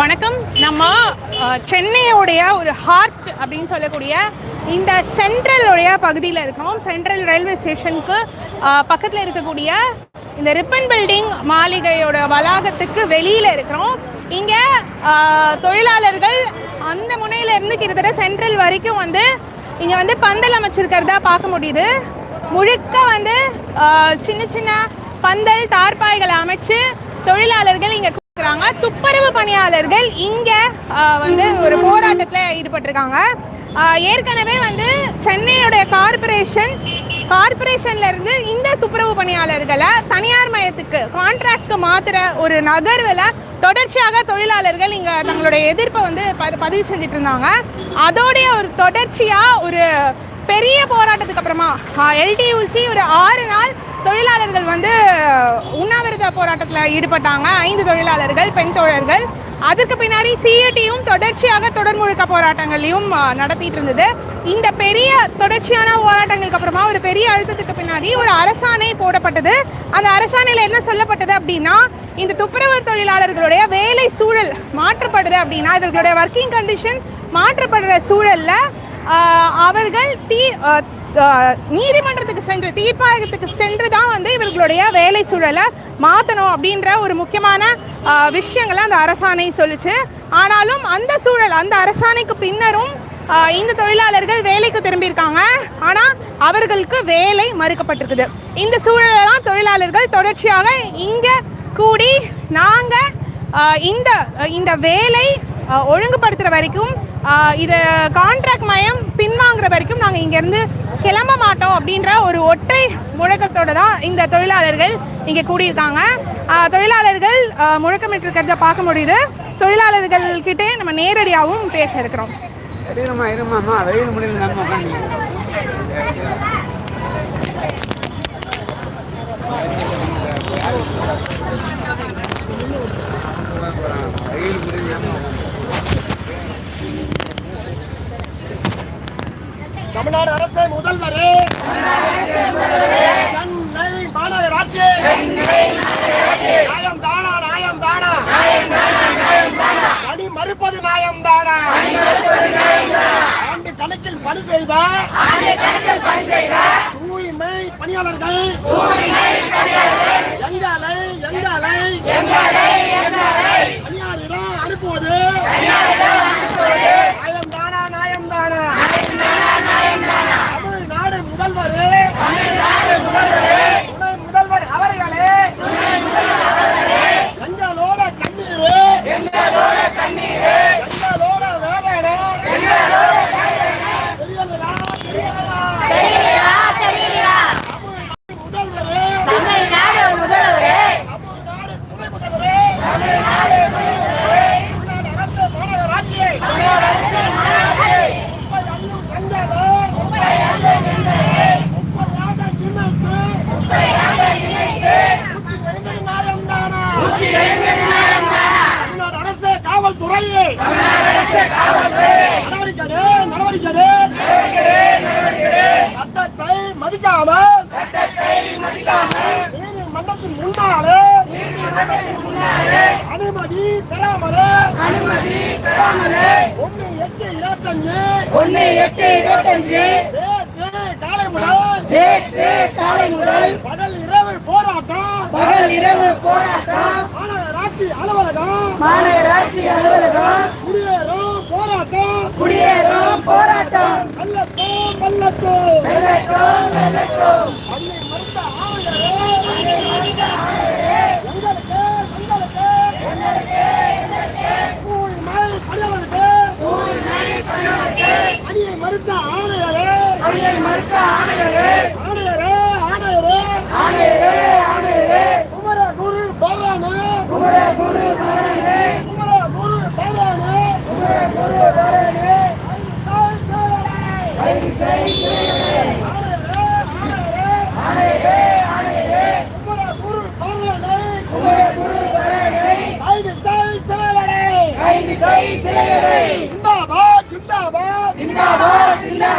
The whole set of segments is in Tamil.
வணக்கம். நம்ம சென்னையுடைய ஒரு ஹார்ட் அப்படின்னு சொல்லக்கூடிய இந்த சென்ட்ரலுடைய பகுதியில் இருக்கிறோம். சென்ட்ரல் ரயில்வே ஸ்டேஷனுக்கு பக்கத்தில் இருக்கக்கூடிய இந்த ரிப்பன் பில்டிங் மாளிகையோட வளாகத்துக்கு வெளியில் இருக்கிறோம். இங்கே தொழிலாளர்கள் அந்த முனையிலேருந்து கிட்டத்தட்ட சென்ட்ரல் வரைக்கும் வந்து இங்கே வந்து பந்தல் அமைச்சிருக்கிறதா பார்க்க முடியுது. முழுக்க வந்து சின்ன சின்ன பந்தல் தார்பாய்களை அமைச்சு தொழிலாளர்கள் இங்கே இருக்கிறாங்க. துப்புரவு பணியாளர்கள் இங்க வந்து ஒரு போராட்டத்துல ஈடுபட்டிருக்காங்க. ஏற்கனவே வந்து சென்னையுடைய கார்ப்பரேஷன் கார்ப்பரேஷன்ல இருந்து இந்த துப்புரவு பணியாளர்களை தனியார் மயத்துக்கு கான்ட்ராக்ட்க்கு மாத்துற ஒரு நகர்வுல தொடர்ச்சியாக தொழிலாளர்கள் இங்க தங்களுடைய எதிர்ப்பை வந்து ப- பதிவு செஞ்சுட்டு இருந்தாங்க அதோடைய ஒரு தொடர்ச்சியா ஒரு பெரிய போராட்டத்துக்கு அப்புறமா எல்டியூசி ஒரு ஆறு நாள் தொழிலாளர்கள் வந்து உண்ணாவிரத போராட்டத்தில் ஈடுபட்டாங்க. ஐந்து தொழிலாளர்கள் பெண் தோழர்கள். அதுக்கு பின்னாடி சிஐடியும் தொடர்ச்சியாக தொடர் முழுக்க போராட்டங்களையும் நடத்திட்டு இருந்தது. இந்த பெரிய தொடர்ச்சியான போராட்டங்களுக்கு அப்புறமா ஒரு பெரிய அழுத்தத்துக்கு பின்னாடி ஒரு அரசாணை போடப்பட்டது. அந்த அரசாணையில் என்ன சொல்லப்பட்டது அப்படின்னா இந்த துப்புரவு தொழிலாளர்களுடைய வேலை சூழல் மாற்றப்படுது அப்படின்னா இவர்களுடைய ஒர்க்கிங் கண்டிஷன் மாற்றப்படுற சூழலில் அவர்கள் தீ நீதிமன்றத்துக்கு சென்று தீர்ப்பாயத்துக்கு சென்று தான் வந்து இவர்களுடைய வேலை சூழலை மாற்றணும் அப்படின்ற ஒரு முக்கியமான விஷயங்களை அந்த அரசாணை சொல்லுச்சு. ஆனாலும் அந்த சூழல் அந்த அரசாணைக்கு பின்னரும் இந்த தொழிலாளர்கள் வேலைக்கு திரும்பியிருக்காங்க. ஆனால் அவர்களுக்கு வேலை மறுக்கப்பட்டிருக்குது. இந்த சூழலை தான் தொழிலாளர்கள் தொடர்ச்சியாக இங்கே கூடி நாங்கள் இந்த இந்த வேலை ஒழுங்குபடுத்துகிற வரைக்கும் இதை கான்ட்ராக்ட் மயம் பின்வாங்குற வரைக்கும் நாங்கள் இங்கேருந்து கிளம்ப மாட்டோம் அப்படின்ற ஒரு ஒற்றை முழக்கத்தோடு தான் இந்த தொழிலாளர்கள் இங்கே கூடியிருக்காங்க. தொழிலாளர்கள் முழக்கமிட்டிருக்கிறத பார்க்க முடியுது. தொழிலாளர்கள் கிட்டே நம்ம நேரடியாகவும் பேச இருக்கிறோம். வெயில் முடியல நம்ம உட்காந்து தமிழ்நாடு அரசு முதல்வரே. சென்னை மாநகராட்சி. நியாயம் தானா நியாயம் தானா. அடி மறுப்பது நியாயம் தானா. ஆண்டு கணக்கில் பணி செய்த தூய்மை பணியாளர்கள். எங்காலை எங்காலை பணியாளரிடம் அனுப்புவது நியாயம் தானா நியாயம் தானா தமிழ்நாடு முதல்வர் துணை முதல்வர் அவர்களே எங்களோட கண்ணீர் எங்களோட வேதனை தெரியலையா தெரியலையா தமிழ்நாடு முதல்வரே தமிழ்நாடு துணை முதல்வரே தமிழ்நாடு அரசு மாநகராட்சியை முப்பை அள்ளும் கண்களே முப்பையாக நினைத்து நூற்றி எழுபது நாயம் தானா தமிழ்நாடு அரசு காவல்துறையே நடவடிக்கை நடவடிக்கை சட்டத்தை மதிக்காமல் நீதிமன்றத்தின் முன்னாலே அனுமதி பெறாமலே அனுமதி பெறாமலே ஒன்னு எட்டு இருபத்தஞ்சு ஒன்னு எட்டு இருபத்தஞ்சு நேற்று காலை முதல் நேற்று காலை முதல் பகல் இரவு போராட்டம். பகல் இரவு போராட்டம். மாநகராட்சி அலுவலகம். மாநகராட்சி அலுவலகம். குடியேறும் போராட்டம். குடியேறும் போராட்டம். மல்லட்டும் மல்லட்டும் வெள்ளட்டும் வெள்ளட்டும் அன்னை மறுத்த ஆணையரே. எங்களுக்கு எங்களுக்கு. தூய்மை பணியாளருக்கு அணியை மறுத்த குரு மரணே ஆணையரே ஆணையரே. ஆணையரே ஆணையரே. குமர குரு பேரானே குமர குரு மரணே கைது செய் சிறையடை கைது செய் சிலையரை ஜிந்தாபாத் ஜிந்தாபாத். சிந்தாபாத் சிந்தாபாத் இடாது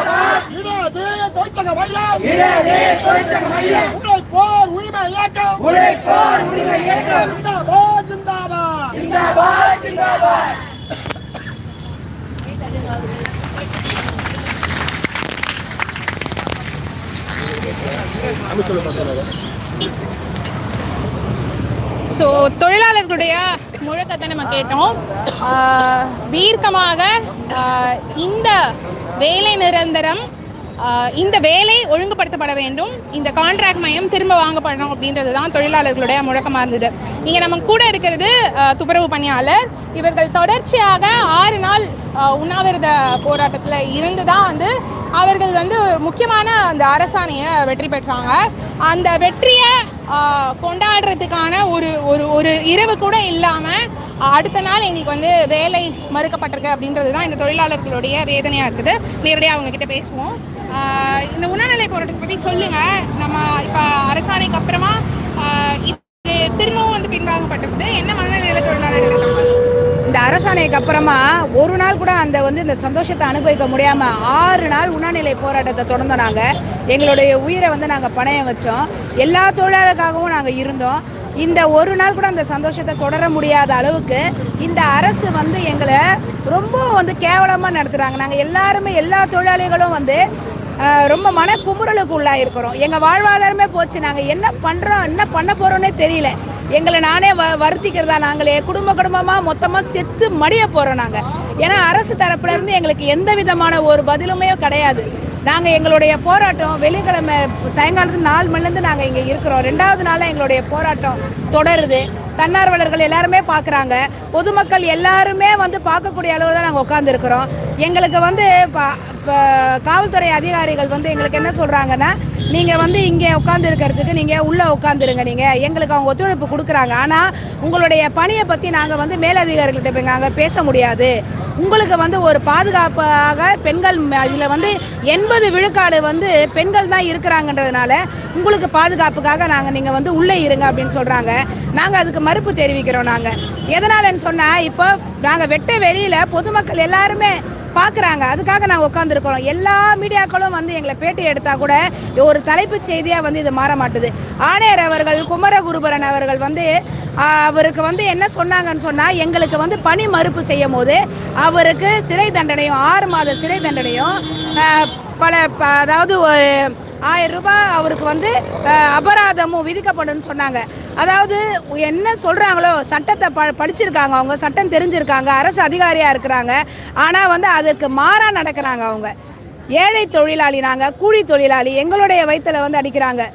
மையம் இடது தொழிற்சங்க மையம். உழைப்போர் உரிமை இயக்கம். உழைப்போர் உரிமை இயக்கம். ஜிந்தாபாத் ஜிந்தாபாத். சிந்தாபாத் சிந்தாபாத் ஸோ தொழிலாளர்களுடைய முழக்கத்தை நம்ம கேட்டோம். ஆஹ் தீர்க்கமாக இந்த வேலை நிரந்தரம் இந்த வேலை ஒழுங்குபடுத்தப்பட வேண்டும். இந்த கான்ட்ராக்ட் மையம் திரும்ப வாங்கப்படணும் அப்படின்றது தான் தொழிலாளர்களுடைய முழக்கமாக இருந்தது. இங்கே நம்ம கூட இருக்கிறது துப்புரவு பணியாளர். இவர்கள் தொடர்ச்சியாக ஆறு நாள் உண்ணாவிரத போராட்டத்தில் இருந்து தான் வந்து அவர்கள் வந்து முக்கியமான அந்த அரசாணையை வெற்றி பெற்றாங்க. அந்த வெற்றியை கொண்டாடுறதுக்கான ஒரு ஒரு ஒரு இரவு கூட இல்லாமல் அடுத்த நாள் எங்களுக்கு வந்து வேலை மறுக்கப்பட்டிருக்கு அப்படின்றது தான் இந்த தொழிலாளர்களுடைய வேதனையாக இருக்குது. நேரடியாக அவங்க கிட்ட பேசுவோம். இந்த உணர்நிலை போராட்டத்தை பற்றி சொல்லுங்கள் நம்ம இப்போ அரசாணைக்கு அப்புறமா இது திரும்பவும் வந்து பின்வாங்கப்பட்டது. என்ன மனநிலையில் தொழிலாளர்கள் இந்த அரசாணைக்கு அப்புறமா ஒரு நாள் கூட அந்த வந்து இந்த சந்தோஷத்தை அனுபவிக்க முடியாமல் ஆறு நாள் உணநிலை போராட்டத்தை தொடர்ந்தோம் நாங்கள் எங்களுடைய உயிரை வந்து நாங்கள் பணையம் வச்சோம். எல்லா தொழிலாளருக்காகவும் நாங்கள் இருந்தோம். இந்த ஒரு நாள் கூட அந்த சந்தோஷத்தை தொடர முடியாத அளவுக்கு இந்த அரசு வந்து எங்களை ரொம்ப வந்து கேவலமாக நடத்துகிறாங்க நாங்கள் எல்லாருமே எல்லா தொழிலாளிகளும் வந்து ரொம்ப மன குமுறலுக்கு உள்ளாயிருக்கிறோம். எங்கள் வாழ்வாதாரமே போச்சு. நாங்கள் என்ன பண்ணுறோம் என்ன பண்ண போகிறோன்னே தெரியல. எங்களை நானே வ வருத்திக்கிறதா நாங்களே குடும்ப குடும்பமாக மொத்தமாக செத்து மடிய போகிறோம் நாங்கள் ஏன்னா அரசு தரப்புலேருந்து எங்களுக்கு எந்த விதமான ஒரு பதிலுமே கிடையாது. நாங்கள் எங்களுடைய போராட்டம் வெள்ளிக்கிழமை சாயங்காலத்து நாலு மணிலேருந்து நாங்கள் இங்கே இருக்கிறோம். ரெண்டாவது நாளில் எங்களுடைய போராட்டம் தொடருது. தன்னார்வலர்கள் எல்லாருமே பார்க்குறாங்க. பொதுமக்கள் எல்லாருமே வந்து பார்க்கக்கூடிய அளவு தான் நாங்கள் உட்காந்துருக்குறோம் எங்களுக்கு வந்து இப்போ காவல்துறை அதிகாரிகள் வந்து எங்களுக்கு என்ன சொல்கிறாங்கன்னா நீங்கள் வந்து இங்கே உட்காந்து இருக்கிறதுக்கு நீங்கள் உள்ளே உட்காந்துருங்க நீங்கள் எங்களுக்கு அவங்க ஒத்துழைப்பு கொடுக்குறாங்க. ஆனால் உங்களுடைய பணியை பற்றி நாங்கள் வந்து மேலதிகாரிகள்கிட்ட போய் நாங்கள் பேச முடியாது. உங்களுக்கு வந்து ஒரு பாதுகாப்பாக பெண்கள் இதில் வந்து எண்பது விழுக்காடு வந்து பெண்கள் தான் இருக்கிறாங்கன்றதுனால உங்களுக்கு பாதுகாப்புக்காக நாங்கள் நீங்கள் வந்து உள்ளே இருங்க அப்படின்னு சொல்கிறாங்க நாங்கள் அதுக்கு மறுப்பு தெரிவிக்கிறோம் நாங்கள் எதனாலன்னு சொன்னால் இப்போ நாங்கள் வெட்ட வெளியில் பொதுமக்கள் எல்லாருமே பார்க்குறாங்க அதுக்காக நாங்கள் உட்காந்துருக்கிறோம் எல்லா மீடியாக்களும் வந்து எங்களை பேட்டி எடுத்தால் கூட ஒரு தலைப்பு செய்தியாக வந்து இது மாற மாட்டுது. ஆணையர் அவர்கள் குமரகுருபரன் அவர்கள் வந்து அவருக்கு வந்து என்ன சொன்னாங்கன்னு சொன்னால் எங்களுக்கு வந்து பணி மறுப்பு செய்யும் போது அவருக்கு சிறை தண்டனையும் ஆறு மாத சிறை தண்டனையும் பல ப- அதாவது ஒரு ஆயிரம் ரூபாய் அவருக்கு வந்து அபராதமும் விதிக்கப்படும் சொன்னாங்க. அதாவது என்ன சொல்கிறாங்களோ சட்டத்தை ப படிச்சிருக்காங்க அவங்க சட்டம் தெரிஞ்சிருக்காங்க அரசு அதிகாரியாக இருக்கிறாங்க. ஆனால் வந்து அதுக்கு மாறாக நடக்கிறாங்க அவங்க. ஏழை தொழிலாளி நாங்கள் கூலி தொழிலாளி எங்களுடைய வயித்துல வந்து அடிக்கிறாங்க.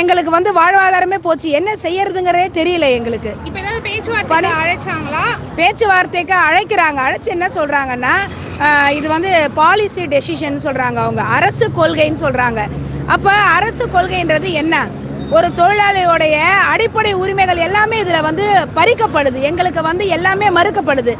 எங்களுக்கு வந்து வாழ்வாதாரமே போச்சு. என்ன செய்யறதுங்கிறதே தெரியல எங்களுக்கு. இப்போ ஏதாவது பேச்சுவார்த்தை அழைச்சாங்களா? பேச்சுவார்த்தைக்கு அழைக்கிறாங்க. அழைச்சு என்ன சொல்கிறாங்கன்னா இது வந்து பாலிசி டெசிஷன் சொல்கிறாங்க அவங்க. அரசு கொள்கைன்னு சொல்கிறாங்க அப்போ அரசு கொள்கைன்றது என்ன? ஒரு தொழிலாளியோடைய அடிப்படை உரிமைகள் எல்லாமே இதில் வந்து பறிக்கப்படுது. எங்களுக்கு வந்து எல்லாமே மறுக்கப்படுது.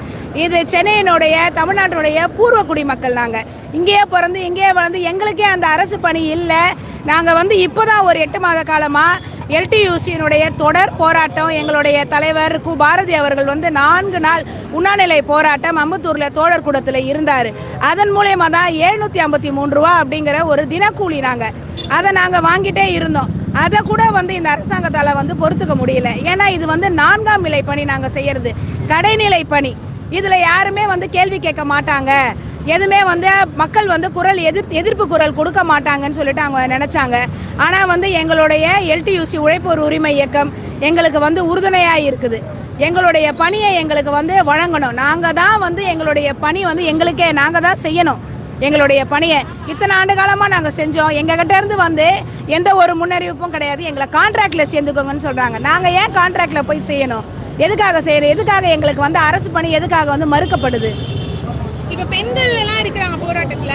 இது சென்னையினுடைய தமிழ்நாட்டினுடைய பூர்வ குடிமக்கள் நாங்கள் இங்கேயே பிறந்து இங்கேயே வளர்ந்து எங்களுக்கே அந்த அரசு பணி இல்லை. நாங்கள் வந்து இப்போ தான் ஒரு எட்டு மாத காலமாக எல்டியூசியினுடைய தொடர் போராட்டம் எங்களுடைய தலைவர் கு பாரதி அவர்கள் வந்து நான்கு நாள் உண்ணாநிலை போராட்டம் அம்பத்தூரில் தோழர் கூடத்தில் இருந்தார். அதன் மூலயமா தான் எழுநூற்றி ஐம்பத்தி மூணு ரூபா அப்படிங்கிற ஒரு தினக்கூலி நாங்கள் அதை நாங்கள் வாங்கிட்டே இருந்தோம். அதை கூட வந்து இந்த அரசாங்கத்தால் வந்து பொறுத்துக்க முடியல. ஏன்னா இது வந்து நான்காம் நிலை பணி நாங்கள் செய்யறது. கடைநிலை பணி. இதில் யாருமே வந்து கேள்வி கேட்க மாட்டாங்க. எதுவுமே வந்து மக்கள் வந்து குரல் எதிர் எதிர்ப்பு குரல் கொடுக்க மாட்டாங்கன்னு சொல்லிட்டு அவங்க நினச்சாங்க. ஆனால் வந்து எங்களுடைய எல்டியூசி உழைப்போர் உரிமை இயக்கம் எங்களுக்கு வந்து உறுதுணையாக இருக்குது. எங்களுடைய பணியை எங்களுக்கு வந்து வழங்கணும். நாங்கள் தான் வந்து எங்களுடைய பணி வந்து எங்களுக்கே நாங்கள் தான் செய்யணும் எங்களுடைய பணியை. இத்தனை ஆண்டு காலமாக நாங்கள் செஞ்சோம். எங்ககிட்ட இருந்து வந்து எந்த ஒரு முன்னறிவிப்பும் கிடையாது. எங்களை கான்ட்ராக்டில் சேர்ந்துக்கோங்கன்னு சொல்கிறாங்க நாங்கள் ஏன் கான்ட்ராக்டில் போய் செய்யணும்? எதுக்காக செய்யணும்? எதுக்காக எங்களுக்கு வந்து அரசு பணி எதுக்காக வந்து மறுக்கப்படுது? இப்போ பெண்கள் எல்லாம் இருக்கிறாங்க போராட்டத்துல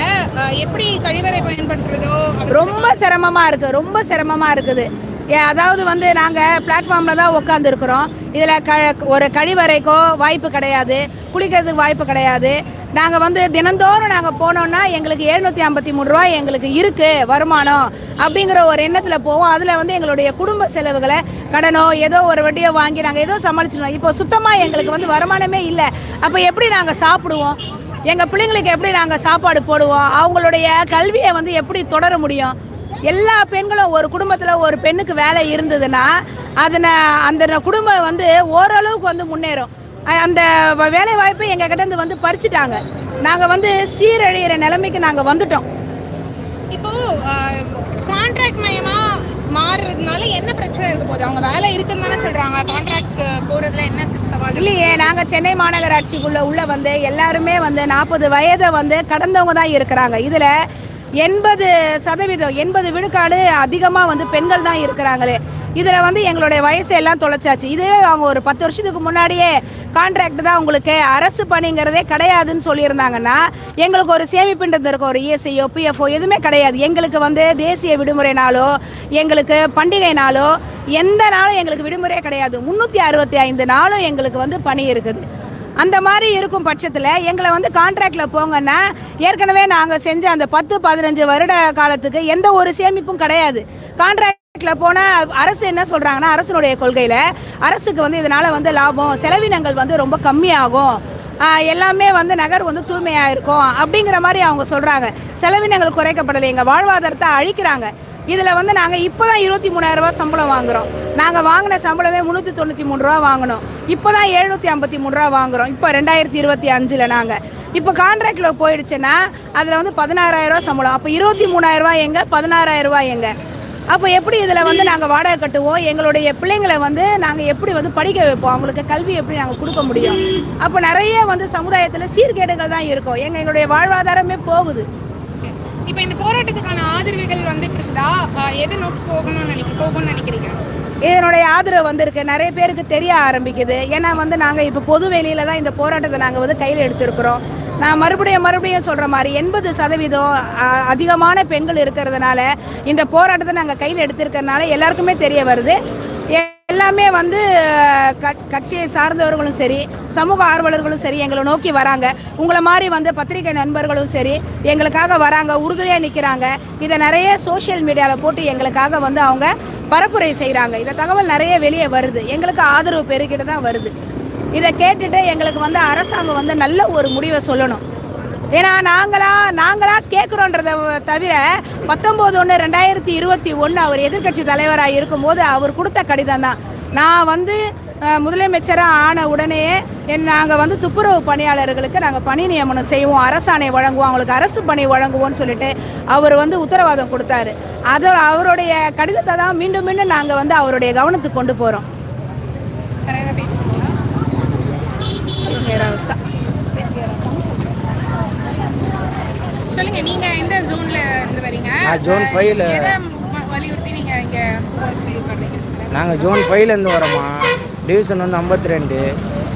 எப்படி கழிவறை பயன்படுத்துறதோ ரொம்ப சிரமமாக இருக்குது ரொம்ப சிரமமாக இருக்குது. ஏ, அதாவது வந்து நாங்கள் பிளாட்ஃபார்மில் தான் உட்காந்துருக்குறோம் இதில் க ஒரு கழிவறைக்கோ வாய்ப்பு கிடையாது குளிக்கிறதுக்கு வாய்ப்பு கிடையாது. நாங்கள் வந்து தினந்தோறும் நாங்கள் போனோம்னா எங்களுக்கு எழுநூற்றி ஐம்பத்தி மூணு ரூபாய் எங்களுக்கு இருக்குது வருமானம் அப்படிங்கிற ஒரு எண்ணத்தில் போவோம். அதில் வந்து எங்களுடைய குடும்ப செலவுகளை கடனோ ஏதோ ஒரு வட்டியோ வாங்கி நாங்கள் ஏதோ சமாளிச்சிடுவோம் இப்போ சுத்தமாக எங்களுக்கு வந்து வருமானமே இல்லை. அப்போ எப்படி நாங்கள் சாப்பிடுவோம்? எங்கள் பிள்ளைங்களுக்கு எப்படி நாங்கள் சாப்பாடு போடுவோம்? அவங்களுடைய கல்வியை வந்து எப்படி தொடர முடியும்? எல்லா பெண்களும் ஒரு குடும்பத்தில் ஒரு பெண்ணுக்கு வேலை இருந்ததுன்னா அதனை அந்த குடும்பம் வந்து ஓரளவுக்கு வந்து முன்னேறும். அந்த வ- வேலை வாய்ப்பை எங்கள் கிட்டேருந்து வந்து பறிச்சுட்டாங்க. நாங்கள் வந்து சீரழியிற நிலைமைக்கு நாங்கள் வந்துட்டோம். இப்போ கான்ட்ராக்ட் மயமா பிரச்சனை இருக்க போகுது. அவங்க வேலை இருக்குன்னு தானே சொல்றாங்க. கான்ட்ராக்ட் போறதுல என்ன சவால்? இல்லையே நாங்கள் சென்னை மாநகராட்சிக்குள்ள உள்ள வந்து எல்லாருமே வந்து நாற்பது வயதை வந்து கடந்தவங்க தான் இருக்கிறாங்க. இதில் எண்பது சதவீதம் எண்பது விழுக்காடு அதிகமாக வந்து பெண்கள் தான் இருக்கிறாங்களே. இதில் வந்து எங்களுடைய வயசை எல்லாம் தொலைச்சாச்சு. இதுவே அவங்க ஒரு பத்து வருஷத்துக்கு முன்னாடியே கான்ட்ராக்ட் தான் உங்களுக்கு அரசு பணிங்கிறதே கிடையாதுன்னு சொல்லியிருந்தாங்கன்னா எங்களுக்கு ஒரு சேமிப்புன்றது இருக்கும். ஒரு இஎஸ்ஐயோ பிஎஃப்ஓ எதுவுமே கிடையாது. எங்களுக்கு வந்து தேசிய விடுமுறை நாளோ எங்களுக்கு பண்டிகை நாளோ எந்த நாளும் எங்களுக்கு விடுமுறையே கிடையாது. முந்நூற்றி அறுபத்தி ஐந்து நாளும் எங்களுக்கு வந்து பணி இருக்குது. அந்த மாதிரி இருக்கும் பட்சத்தில் எங்களை வந்து கான்ட்ராக்டில் போங்கன்னா ஏற்கனவே நாங்கள் செஞ்ச அந்த பத்து பதினஞ்சு வருட காலத்துக்கு எந்த ஒரு சேமிப்பும் கிடையாது. கான்ட்ராக்டில் போனால் அரசு என்ன சொல்கிறாங்கன்னா அரசனுடைய கொள்கையில் அரசுக்கு வந்து இதனால் வந்து லாபம் செலவினங்கள் வந்து ரொம்ப கம்மியாகும். எல்லாமே வந்து நகர் வந்து தூய்மையாக இருக்கும் அப்படிங்கிற மாதிரி அவங்க சொல்கிறாங்க செலவினங்கள் குறைக்கப்படலை எங்கள் வாழ்வாதாரத்தை அழிக்கிறாங்க. இதில் வந்து நாங்கள் இப்போ தான் இருபத்தி மூணாயிரரூபா சம்பளம் வாங்குகிறோம் நாங்கள் வாங்கின சம்பளமே முந்நூற்றி தொண்ணூற்றி மூணு ரூபா வாங்கினோம். இப்போ தான் எழுநூற்றி ஐம்பத்தி மூணு ரூபா வாங்குகிறோம் இப்போ ரெண்டாயிரத்தி இருபத்தி அஞ்சில் நாங்கள் இப்போ கான்ட்ராக்டில் போயிடுச்சுன்னா அதில் வந்து பதினாறாயிரரூவா சம்பளம். அப்போ இருபத்தி மூணாயிரரூவா எங்கே? பதினாறாயிரரூவா எங்கே? அப்போ எப்படி இதில் வந்து நாங்கள் வாடகை கட்டுவோம்? எங்களுடைய பிள்ளைங்களை வந்து நாங்கள் எப்படி வந்து படிக்க வைப்போம்? அவங்களுக்கு கல்வி எப்படி நாங்கள் கொடுக்க முடியும்? அப்போ நிறைய வந்து சமுதாயத்தில் சீர்கேடுகள் தான் இருக்கும். எங்கள் எங்களுடைய வாழ்வாதாரமே போகுது. இப்போ இந்த போராட்டத்துக்கான ஆதரவுகள் வந்துட்டு இருக்குதா? எதை நோக்கி போகணும்னு நினைக்க போகணும்னு நினைக்கிறீங்க? இதனுடைய ஆதரவு வந்திருக்கு. நிறைய பேருக்கு தெரிய ஆரம்பிக்குது. ஏன்னா வந்து நாங்கள் இப்போ பொது வெளியில தான் இந்த போராட்டத்தை நாங்கள் வந்து கையில் எடுத்திருக்கிறோம். நான் மறுபடியும் மறுபடியும் சொல்கிற மாதிரி எண்பது சதவீதம் அ- அதிகமான பெண்கள் இருக்கிறதுனால இந்த போராட்டத்தை நாங்கள் கையில் எடுத்திருக்கிறதுனால எல்லாருக்குமே தெரிய வருது. எல்லாமே வந்து கட்- கட்சியை சார்ந்தவர்களும் சரி சமூக ஆர்வலர்களும் சரி எங்களை நோக்கி வராங்க. உங்களை மாதிரி வந்து பத்திரிகை நண்பர்களும் சரி எங்களுக்காக வராங்க உறுதுணையாக நிற்கிறாங்க இதை நிறைய சோஷியல் மீடியாவில் போட்டு எங்களுக்காக வந்து அவங்க பரப்புரை செய்கிறாங்க இந்த தகவல் நிறைய வெளியே வருது. எங்களுக்கு ஆதரவு பெருகிட்டு தான் வருது. இதை கேட்டுட்டு எங்களுக்கு வந்து அரசாங்கம் வந்து நல்ல ஒரு முடிவை சொல்லணும். ஏன்னா நாங்களா நாங்களா கேட்குறோன்றத தவிர பத்தொம்போது ஒன்று ரெண்டாயிரத்தி இருபத்தி ஒன்று அவர் எதிர்க்கட்சி தலைவராக இருக்கும்போது அவர் கொடுத்த கடிதம் தான். நான் வந்து முதலமைச்சராக ஆன உடனே என் நாங்கள் வந்து துப்புரவு பணியாளர்களுக்கு நாங்கள் பணி நியமனம் செய்வோம் அரசாணை வழங்குவோம் அவங்களுக்கு அரசு பணி வழங்குவோம்னு சொல்லிட்டு அவர் வந்து உத்தரவாதம் கொடுத்தாரு. அது அவருடைய கடிதத்தை தான் மீண்டும் மீண்டும் நாங்கள் வந்து அவருடைய கவனத்துக்கு கொண்டு போகிறோம் சொல்லுங்க நீங்க எந்த ஜோன்ல இருந்து வரீங்க? நான் zone அஹ் five ல. எதை ம- வலியுறுத்தி நீங்க இங்க நாங்கள் ஜோன் ஃபைவ்லேருந்து வரோம்மா. டிவிஷன் வந்து ஐம்பத்தி ரெண்டு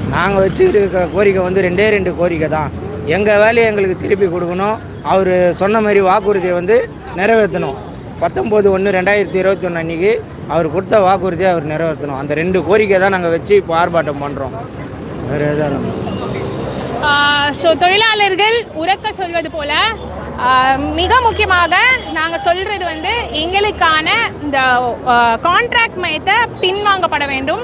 நாங்கள் வச்சுருக்க கோரிக்கை வந்து ரெண்டே ரெண்டு கோரிக்கை தான். எங்கள் வேலையை எங்களுக்கு திருப்பி கொடுக்கணும். அவர் சொன்ன மாதிரி வாக்குறுதியை வந்து நிறைவேற்றணும். பத்தொம்போது ஒன்று ரெண்டாயிரத்தி இருபத்தி ஒன்று அன்றைக்கி அவர் கொடுத்த வாக்குறுதியை அவர் நிறைவேற்றணும். அந்த ரெண்டு கோரிக்கை தான் நாங்கள் வச்சு இப்போ ஆர்ப்பாட்டம் பண்ணுறோம் வேறு எதுவும் ஸோ தொழிலாளர்கள் உறக்க சொல்வது போல மிக முக்கியமாக நாங்கள் சொல்கிறது வந்து எங்களுக்கான இந்த கான்ட்ராக்ட் மையத்தை பின்வாங்கப்பட வேண்டும்.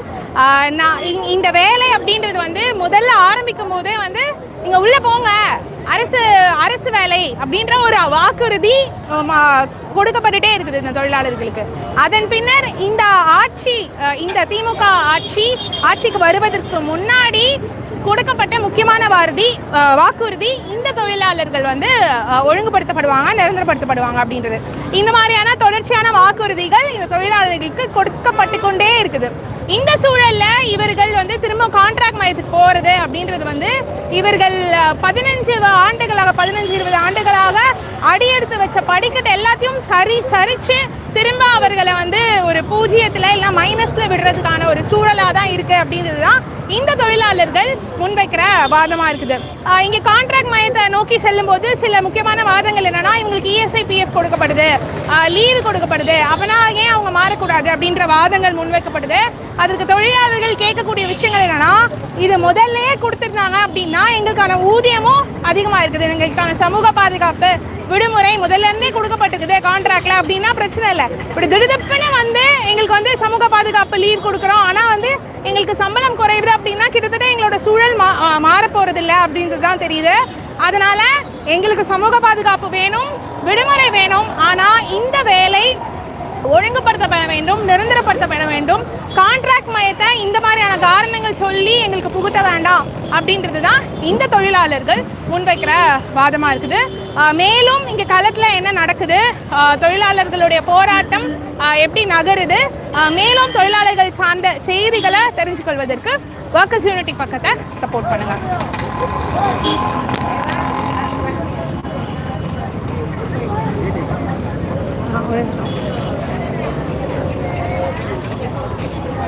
நான் இந்த வேலை அப்படின்றது வந்து முதல்ல ஆரம்பிக்கும் போதே வந்து நீங்கள் உள்ளே போங்க. அரசு அரசு வேலை அப்படின்ற ஒரு வாக்குறுதி கொடுக்கப்பட்டுட்டே இருக்குது இந்த தொழிலாளர்களுக்கு. அதன் பின்னர் இந்த ஆட்சி இந்த திமுக ஆட்சி ஆட்சிக்கு வருவதற்கு முன்னாடி கொடுக்கப்பட்ட முக்கியமான வாரதி வாக்குறுதி இந்த தொழிலாளர்கள் வந்து ஒழுங்குபடுத்தப்படுவாங்க நிரந்தரப்படுத்தப்படுவாங்க அப்படின்றது. இந்த மாதிரியான தொடர்ச்சியான வாக்குறுதிகள் இந்த தொழிலாளர்களுக்கு கொடுக்கப்பட்டு கொண்டே இருக்குது. இந்த சூழல்ல இவர்கள் வந்து திரும்ப கான்ட்ராக்ட் மையத்துக்கு போறது அப்படின்றது வந்து இவர்கள் பதினஞ்சு ஆண்டுகளாக பதினஞ்சு இருபது ஆண்டுகளாக அடியெடுத்து வச்ச படிக்கட்டு எல்லாத்தையும் சரி சரிச்சு திரும்ப அவர்களை வந்து ஒரு பூஜ்ஜியத்தில் இல்லை மைனஸில் விடுறதுக்கான ஒரு சூழலாக தான் இருக்குது அப்படின்றது தான் இந்த தொழிலாளர்கள் முன்வைக்கிற வாதமாக இருக்குது. இங்கே கான்ட்ராக்ட் மையத்தை நோக்கி செல்லும்போது சில முக்கியமான வாதங்கள் என்னென்னா இவங்களுக்கு இஎஸ்ஐ பிஎஃப் கொடுக்கப்படுது. லீவு கொடுக்கப்படுது. அப்போனா ஏன் அவங்க மாறக்கூடாது அப்படின்ற வாதங்கள் முன்வைக்கப்படுது. அதற்கு தொழிலாளர்கள் கேட்கக்கூடிய விஷயங்கள் என்னென்னா இது முதல்லயே கொடுத்துருந்தாங்க அப்படின்னா எங்களுக்கான ஊதியமும் அதிகமாக இருக்குது. எங்களுக்கான சமூக பாதுகாப்பு விடுமுறை முதல்ல இருந்தே கொடுக்கப்பட்டிருக்குது கான்ட்ராக்ட்ல அப்படின்னா பிரச்சனை இல்லை. இப்படி திடுதப்புன்னு வந்து எங்களுக்கு வந்து சமூக பாதுகாப்பு லீவ் கொடுக்குறோம். ஆனால் வந்து எங்களுக்கு சம்பளம் குறையுது அப்படின்னா கிட்டத்தட்ட எங்களோட சூழல் மா மாற அப்படின்றது தான் தெரியுது. அதனால எங்களுக்கு சமூக பாதுகாப்பு வேணும் விடுமுறை வேணும். ஆனால் இந்த வேலை ஒழுங்குபடுத்தப்பட வேண்டும் நிரந்தரப்படுத்தப்பட வேண்டும் கான்ட்ராக்ட் மையத்தை இந்த மாதிரியான காரணங்கள் சொல்லி எங்களுக்கு புகுத்த வேண்டாம் அப்படின்றது தான் இந்த தொழிலாளர்கள் முன்வைக்கிற வாதமாக இருக்குது. மேலும் இங்கே களத்தில் என்ன நடக்குது? தொழிலாளர்களுடைய போராட்டம் எப்படி நகருது? மேலும் தொழிலாளர்கள் சார்ந்த செய்திகளை தெரிஞ்சுக்கொள்வதற்கு ஒர்க்கர்ஸ் யூனிட்டி பக்கத்தை சப்போர்ட் பண்ணுங்கள் Thank.